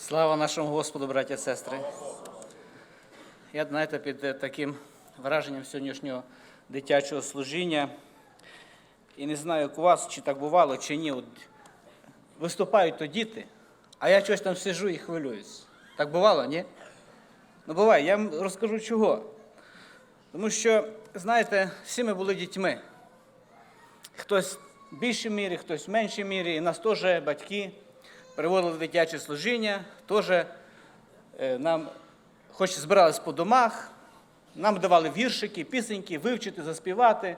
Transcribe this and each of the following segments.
Слава нашому Господу, браття і сестри. Я, знаєте, під е, таким враженням сьогоднішнього дитячого служіння. І не знаю, як у вас, чи так бувало, чи ні. От виступають то діти, а я щось там сижу і хвилююсь. Так бувало, ні? Ну, буває, я вам розкажу чого. Тому що, знаєте, всі ми були дітьми. Хтось в більшій мірі, хтось в меншій мірі. І нас теж батьки приводили дитяче служіння, теж е, нам, хоч збирались по домах, нам давали віршики, пісеньки, вивчити, заспівати.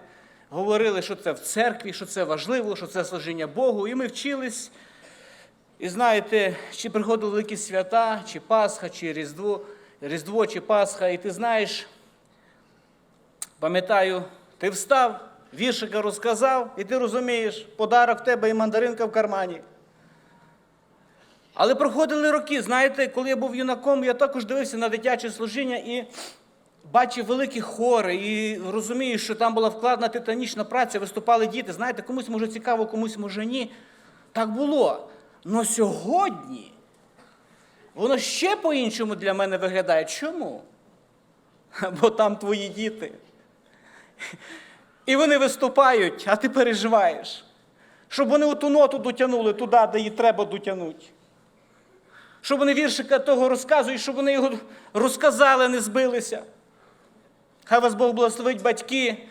Говорили, що це в церкві, що це важливо, що це служіння Богу. І ми вчились. І знаєте, чи приходили великі свята, чи Пасха, чи Різдво, Різдво, чи Пасха, і ти знаєш, пам'ятаю, ти встав, віршика розказав, і ти розумієш, подарок в тебе і мандаринка в кармані. Але проходили роки. Знаєте, коли я був юнаком, я також дивився на дитяче служіння і бачив великі хори, і розумію, що там була вкладена титанічна праця, виступали діти. Знаєте, комусь може цікаво, комусь може ні. Так було. Но сьогодні воно ще по-іншому для мене виглядає. Чому? Бо там твої діти. І вони виступають, а ти переживаєш, щоб вони оту ноту дотягнули туди, де її треба дотягнути. Щоб вони віршика того розказують, щоб вони його розказали, не збилися. Хай вас Бог благословить батьки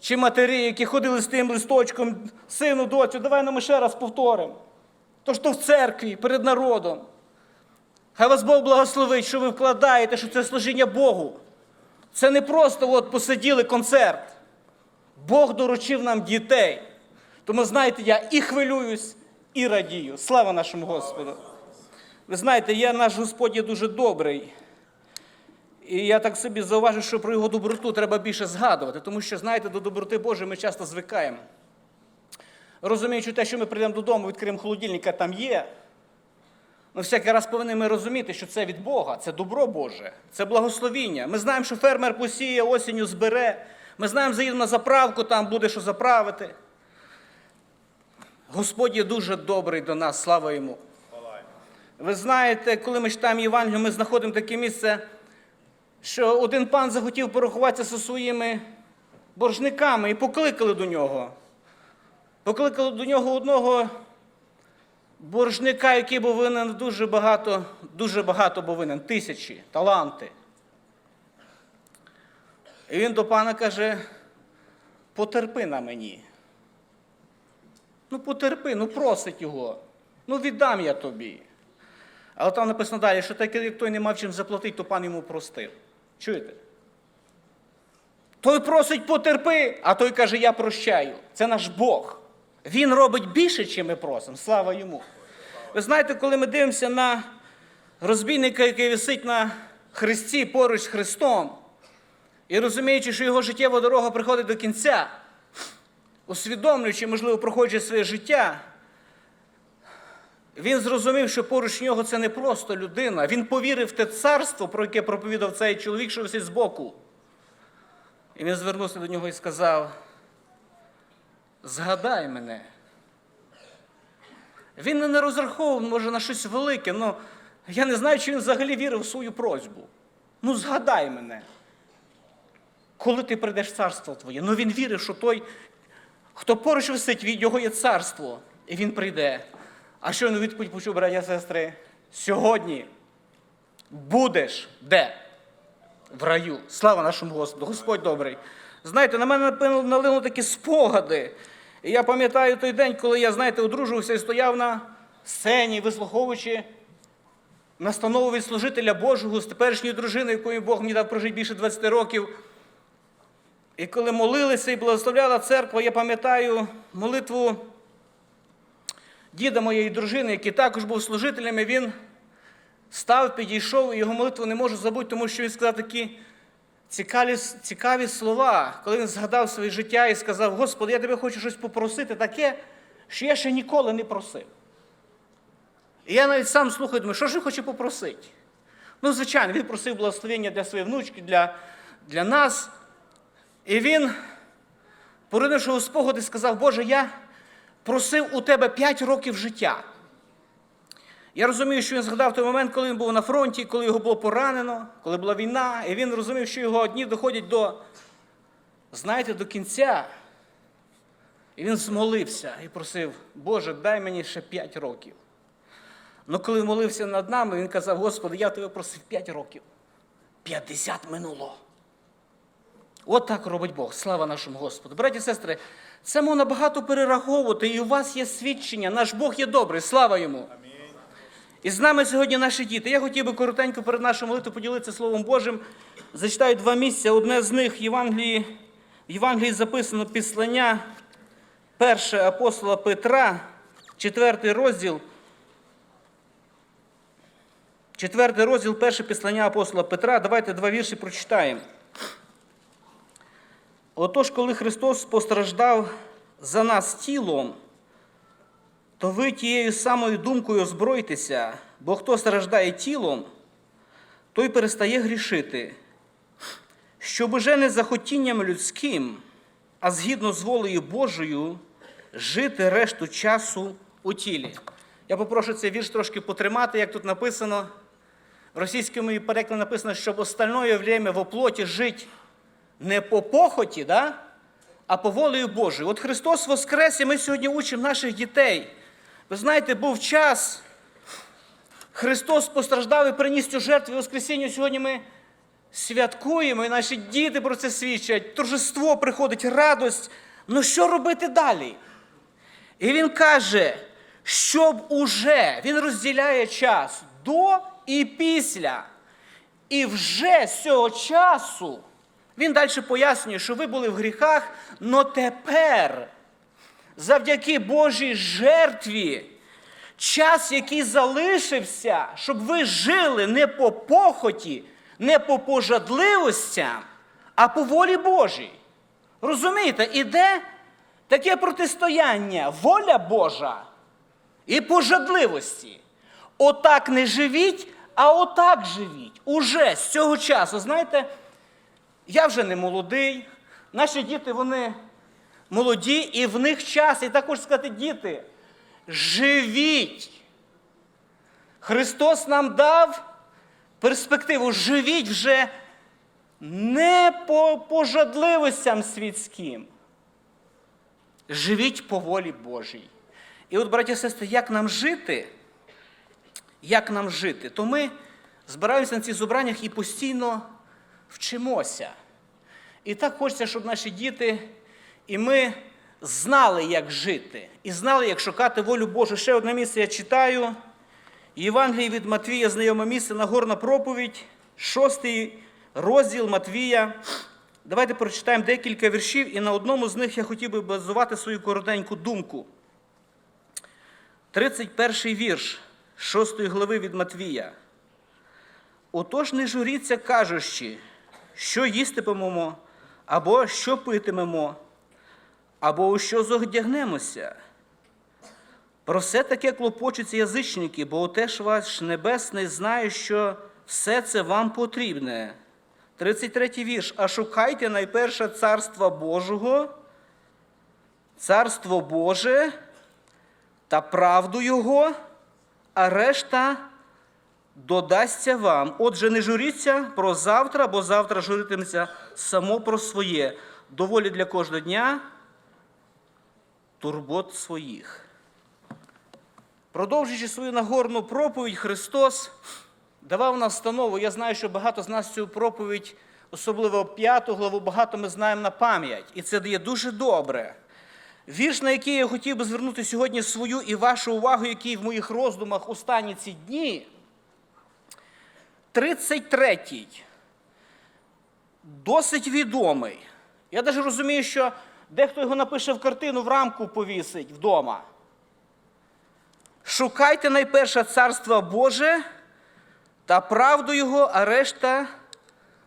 чи матері, які ходили з тим листочком, сину, доцю, давай нам ще раз повторимо. То що в церкві перед народом. Хай вас Бог благословить, що ви вкладаєте, що це служіння Богу. Це не просто от посиділи концерт. Бог доручив нам дітей. Тому, знаєте, я і хвилююсь, і радію. Слава нашому Господу. Ви знаєте, я, наш Господь є дуже добрий. І я так собі зауважу, що про його доброту треба більше згадувати, тому що, знаєте, до доброти Божої ми часто звикаємо. Розуміючи те, що ми прийдемо додому, відкриємо холодильник, а там є. Ну, всякий раз повинні ми розуміти, що це від Бога, це добро Боже, це благословіння. Ми знаємо, що фермер посіє, осінню збере. Ми знаємо, заїдемо на заправку, там буде що заправити. Господь є дуже добрий до нас, слава йому. Ви знаєте, коли ми читаємо Євангелію, ми знаходимо таке місце, що один пан захотів порахуватися зі своїми боржниками і покликали до нього. Покликали до нього одного боржника, який був винен дуже багато, дуже багато був винен, тисячі, таланти. І він до пана каже: потерпи на мені. Ну, потерпи, ну просить його. Ну, віддам я тобі. Але там написано далі, що так як той не мав чим заплатити, то пан йому простив. Чуєте? Той просить потерпи, а той каже, я прощаю. Це наш Бог. Він робить більше, чим ми просимо. Слава йому. Ви знаєте, коли ми дивимося на розбійника, який висить на хресті поруч з Христом, і розуміючи, що його життєва дорога приходить до кінця, усвідомлюючи, можливо, проходячи своє життя, він зрозумів, що поруч нього це не просто людина. Він повірив в те царство, про яке проповідав цей чоловік, що висить збоку. І він звернувся до нього і сказав: Згадай мене. Він не розраховував, може, на щось велике, але я не знаю, чи він взагалі вірив в свою просьбу. Ну, згадай мене. Коли ти прийдеш в царство твоє? Ну він вірив, що той, хто поруч висить, від його є царство, і він прийде. А що він відповідь почув, браття сестри? Сьогодні будеш де? В раю. Слава нашому Господу. Господь добрий. Знаєте, на мене налинули такі спогади. І я пам'ятаю той день, коли я, знаєте, одружувався і стояв на сцені, вислуховуючи настанову від служителя Божого з теперішньою дружиною, якою Бог мені дав прожити більше 20 років. І коли молилися і благословляла церква, я пам'ятаю молитву діда моєї дружини, який також був служителем, і він став, підійшов, і його молитву не можу забути, тому що він сказав такі цікаві, цікаві слова, коли він згадав своє життя і сказав: Господи, я тебе хочу щось попросити таке, що я ще ніколи не просив. І я навіть сам слухаю, думаю, що ж він хоче попросити? Ну, звичайно, він просив благословення для своєї внучки, для, для нас. І він, поринувши у спогади, сказав, Боже, я просив у тебе 5 років життя. Я розумію, що він згадав той момент, коли він був на фронті, коли його було поранено, коли була війна, і він розумів, що його дні доходять до, знаєте, до кінця. І він змолився і просив, Боже, дай мені ще 5 років. Ну коли молився над нами, він казав, Господи, я тебе просив 5 років. 50 минуло. От так робить Бог. Слава нашому Господу. Браті і сестри, це можна багато перераховувати, і у вас є свідчення. Наш Бог є добрий. Слава йому. І з нами сьогодні наші діти. Я хотів би коротенько перед нашою молитвою поділитися Словом Божим. Зачитаю два місця. Одне з них в Євангелії, в Євангелії записано післання перше апостола Петра, четвертий розділ. Четвертий розділ, перше післання апостола Петра. Давайте два вірші прочитаємо. Отож, коли Христос постраждав за нас тілом, то ви тією самою думкою озбройтеся, бо хто страждає тілом, той перестає грішити, щоб уже не за хотінням людським, а згідно з волею Божою, жити решту часу у тілі. Я попрошу цей вірш трошки потримати, як тут написано. В російському перекладі написано, щоб остальное время в оплоті жить не по похоті, да? а по волею Божою. От Христос Воскрес, і ми сьогодні учимо наших дітей. Ви знаєте, був час, Христос постраждав і приніс цю жертву і. Сьогодні ми святкуємо, і наші діти про це свідчать. Торжество приходить, радость. Ну що робити далі? І він каже, щоб уже, він розділяє час до і після. І вже з цього часу він далі пояснює, що ви були в гріхах, но тепер, завдяки Божій жертві, час, який залишився, щоб ви жили не по похоті, не по пожадливостям, а по волі Божій. Розумієте, іде таке протистояння, воля Божа і пожадливості. Отак не живіть, а отак живіть. Уже з цього часу, знаєте, я вже не молодий, наші діти, вони молоді, і в них час. І також сказати, діти, живіть. Христос нам дав перспективу, живіть вже не по пожадливостям світським. Живіть по волі Божій. І от, браті і сестри, як нам жити? Як нам жити? То ми збираємося на цих зібраннях і постійно вчимося. І так хочеться, щоб наші діти і ми знали, як жити, і знали, як шукати волю Божу. Ще одне місце я читаю. Євангелії від Матвія, знайоме місце, Нагорна проповідь, шостий розділ Матвія. Давайте прочитаємо декілька віршів, і на одному з них я хотів би базувати свою коротеньку думку. 31 вірш 6 глави від Матвія. Отож не журіться, кажучи, що їстимемо, або що питимемо, або у що зодягнемося. Про все таке клопочуться язичники, бо отеж ваш Небесний знає, що все це вам потрібне. 33 вірш. А шукайте найперше царства Божого, царство Боже та правду Його, а решта додасться вам. Отже, не журіться про завтра, бо завтра журитиметься само про своє. Доволі для кожного дня турбот своїх. Продовжуючи свою нагорну проповідь, Христос давав настанову. Я знаю, що багато з нас цю проповідь, особливо п'яту главу, багато ми знаємо на пам'ять. І це дає дуже добре. Вірш, на який я хотів би звернути сьогодні свою і вашу увагу, який в моїх роздумах останні ці дні. 33-й. Досить відомий. Я навіть розумію, що дехто його напише в картину, в рамку повісить вдома. Шукайте найперше царство Боже та правду Його, а решта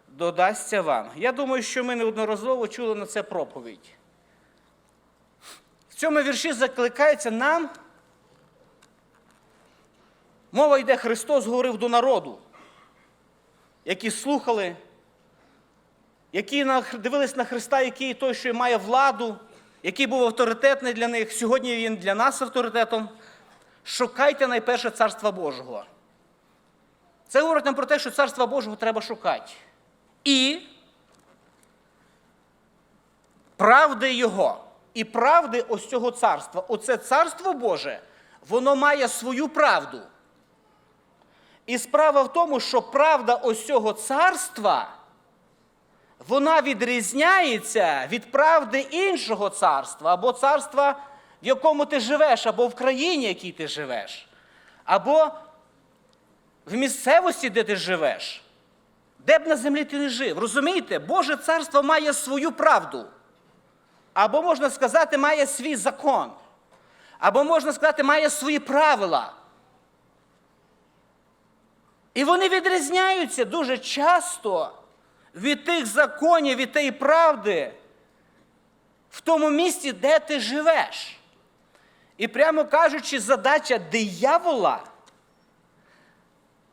додасться вам. Я думаю, що ми неодноразово чули на це проповідь. В цьому вірші закликається нам. Мова йде, Христос говорив до народу, які слухали, які дивились на Христа, який той, що має владу, який був авторитетний для них. Сьогодні він для нас авторитетом. шукайте найперше Царства Божого. Це говорить нам про те, що Царства Божого треба шукати. І правди Його. І правди ось цього царства. Оце царство Боже, воно має свою правду. І справа в тому, що правда ось цього царства, вона відрізняється від правди іншого царства, або царства, в якому ти живеш, або в країні, в якій ти живеш, або в місцевості, де ти живеш, де б на землі ти не жив. Розумієте, Боже царство має свою правду. Або можна сказати, має свій закон. Або можна сказати, має свої правила. І вони відрізняються дуже часто від тих законів, від тієї правди в тому місці, де ти живеш. І прямо кажучи, задача диявола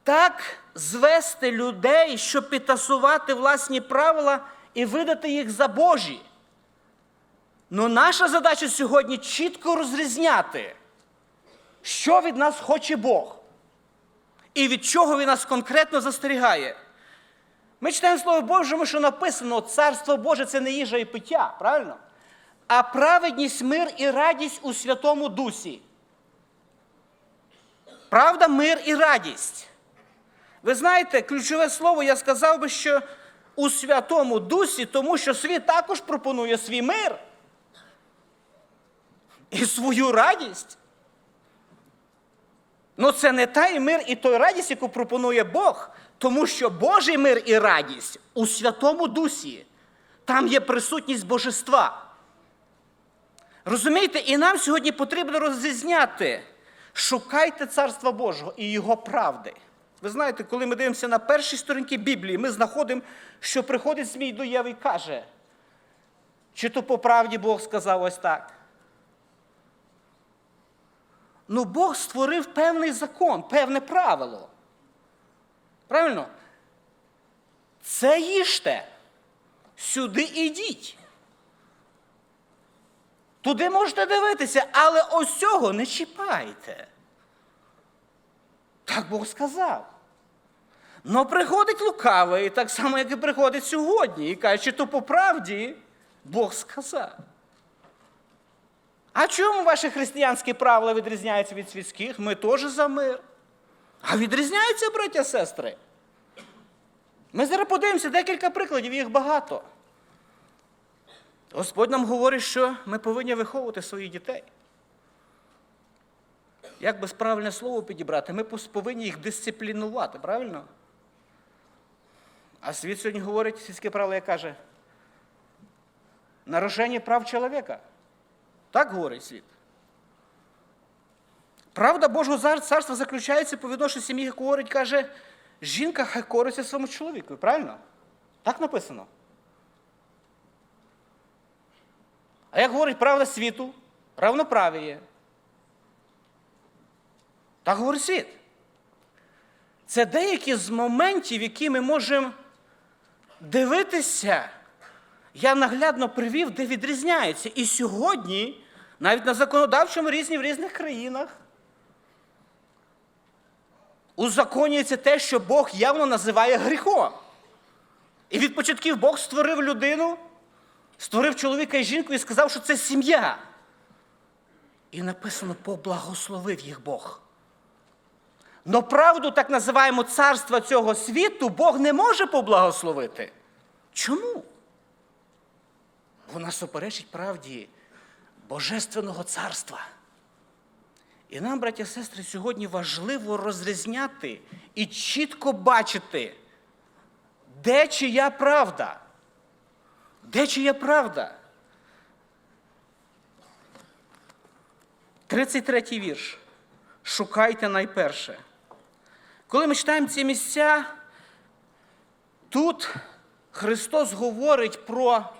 так звести людей, щоб підтасувати власні правила і видати їх за Божі. Ну наша задача сьогодні чітко розрізняти, що від нас хоче Бог і від чого він нас конкретно застерігає. Ми читаємо Слово Божому, що написано, Царство Боже це не їжа і пиття, правильно? А праведність, мир і радість у Святому Дусі. Правда, мир і радість. Ви знаєте, ключове слово я сказав би, що у Святому Дусі, тому що світ також пропонує свій мир і свою радість. Ну це не той мир і той радість, яку пропонує Бог, тому що Божий мир і радість у Святому Дусі. Там є присутність божества. Розумієте, і нам сьогодні потрібно розрізняти, шукайте Царства Божого і Його правди. Ви знаєте, коли ми дивимося на перші сторінки Біблії, ми знаходимо, що приходить Змій до Єви і каже, чи то по правді Бог сказав ось так. Ну, Бог створив певний закон, певне правило. Правильно? Це їжте. Сюди ідіть. Туди можете дивитися, але ось цього не чіпайте. Так Бог сказав. Но приходить лукавий, так само, як і приходить сьогодні, і каже, чи то по правді Бог сказав. А чому ваші християнські правила відрізняються від світських? Ми теж за мир. А відрізняються, браття сестри. Ми зараз подивимося декілька прикладів, їх багато. Господь нам говорить, що ми повинні виховувати своїх дітей. Як би правильне слово підібрати, ми повинні їх дисциплінувати, правильно? А світ сьогодні говорить, світське правило, як каже, нарушення прав чоловіка. Так говорить світ. Правда Божого царства заключається по відношенню сім'ї, як говорить, каже, жінка хай кориться своєму чоловіку. Правильно? Так написано. А як говорить правда світу, равноправіє. Так говорить світ. Це деякі з моментів, які ми можемо дивитися. Я наглядно привів, де відрізняється. І сьогодні, навіть на законодавчому різні в різних країнах, узаконюється те, що Бог явно називає гріхом. І від початків Бог створив людину, створив чоловіка і жінку і сказав, що це сім'я. І написано, поблагословив їх Бог. Но правду, так називаємо царства цього світу, Бог не може поблагословити. Чому? Вона суперечить правді Божественного царства. І нам, браття і сестри, сьогодні важливо розрізняти і чітко бачити, де чия правда. Де чия правда? 33 вірш. Шукайте найперше. Коли ми читаємо ці місця, тут Христос говорить про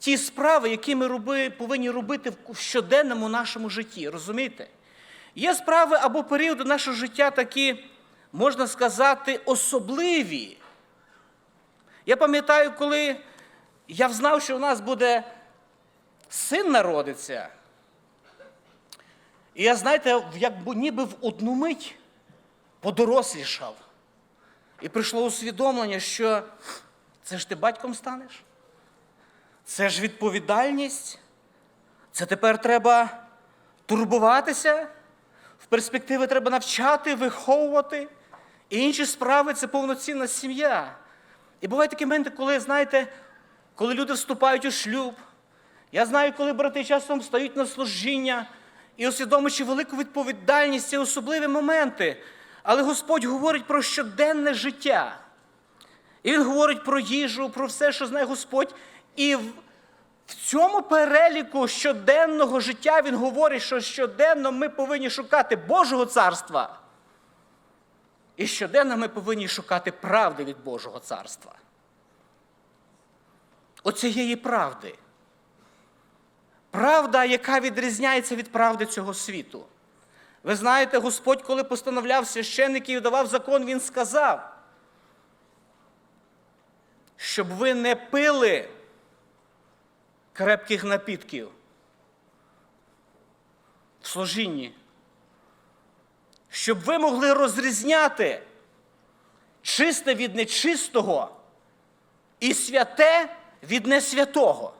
ті справи, які ми роби, повинні робити в щоденному нашому житті. Розумієте? Є справи або періоди нашого життя такі, можна сказати, особливі. Я пам'ятаю, коли я знав, що у нас буде син народиться. І я, знаєте, як ніби в одну мить подорослішав. І прийшло усвідомлення, що це ж ти батьком станеш. Це ж відповідальність. Це тепер треба турбуватися. В перспективі треба навчати, виховувати. І інші справи це повноцінна сім'я. І бувають такі моменти, коли, знаєте, коли люди вступають у шлюб. Я знаю, коли брати часом стають на служіння і усвідомлюючи велику відповідальність, це особливі моменти. Але Господь говорить про щоденне життя. І Він говорить про їжу, про все, що знає Господь. І в, цьому переліку щоденного життя Він говорить, що щоденно ми повинні шукати Божого царства. І щоденно ми повинні шукати правди від Божого царства. Оцієї правди. Правда, яка відрізняється від правди цього світу. Ви знаєте, Господь, коли постановляв священників і давав закон, Він сказав, щоб ви не пили крепких напідків в служінні, щоб ви могли розрізняти чисте від нечистого і святе від несвятого.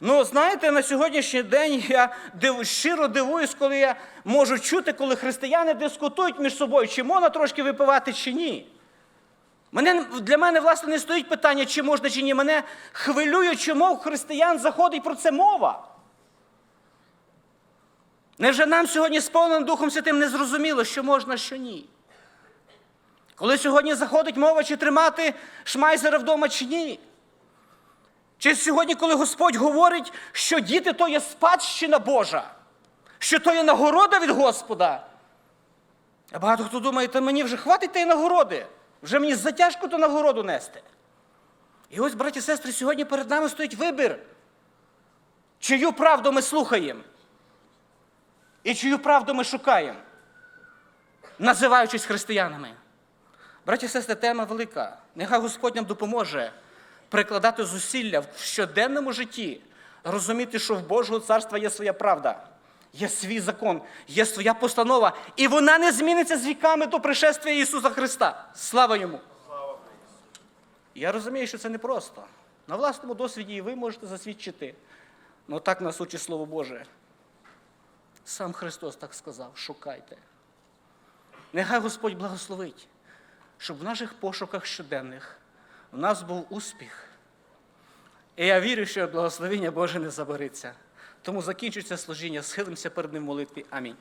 Ну, знаєте, на сьогоднішній день я див, щиро дивуюсь, коли я можу чути, коли християни дискутують між собою, чи можна трошки випивати, чи ні. Мене, для мене, власне, не стоїть питання, чи можна, чи ні. Мене хвилює, чому в християн заходить про це мова. Невже нам сьогодні сповненим Духом Святим не зрозуміло, що можна, що ні? Коли сьогодні заходить мова, чи тримати шмайзера вдома, чи ні? Чи сьогодні, коли Господь говорить, що діти то є спадщина Божа, що то є нагорода від Господа? А багато хто думає, та мені вже хватить тієї нагороди, вже мені затяжко ту нагороду нести. І ось, браті і сестри, сьогодні перед нами стоїть вибір, чию правду ми слухаємо і чию правду ми шукаємо, називаючись християнами. Браті і сестри, тема велика. Нехай Господь нам допоможе прикладати зусилля в щоденному житті, розуміти, що в Божого царства є своя правда, є свій закон, є своя постанова, і вона не зміниться з віками до пришествия Ісуса Христа. Слава йому! Я розумію, що це непросто. На власному досвіді і ви можете засвідчити. Ну так нас учить Слово Боже. Сам Христос так сказав: шукайте. Нехай Господь благословить, щоб в наших пошуках щоденних у нас був успіх. І я вірю, що благословення Боже не забариться. Тому закінчується служіння, схилимося перед ним в молитві. Амінь.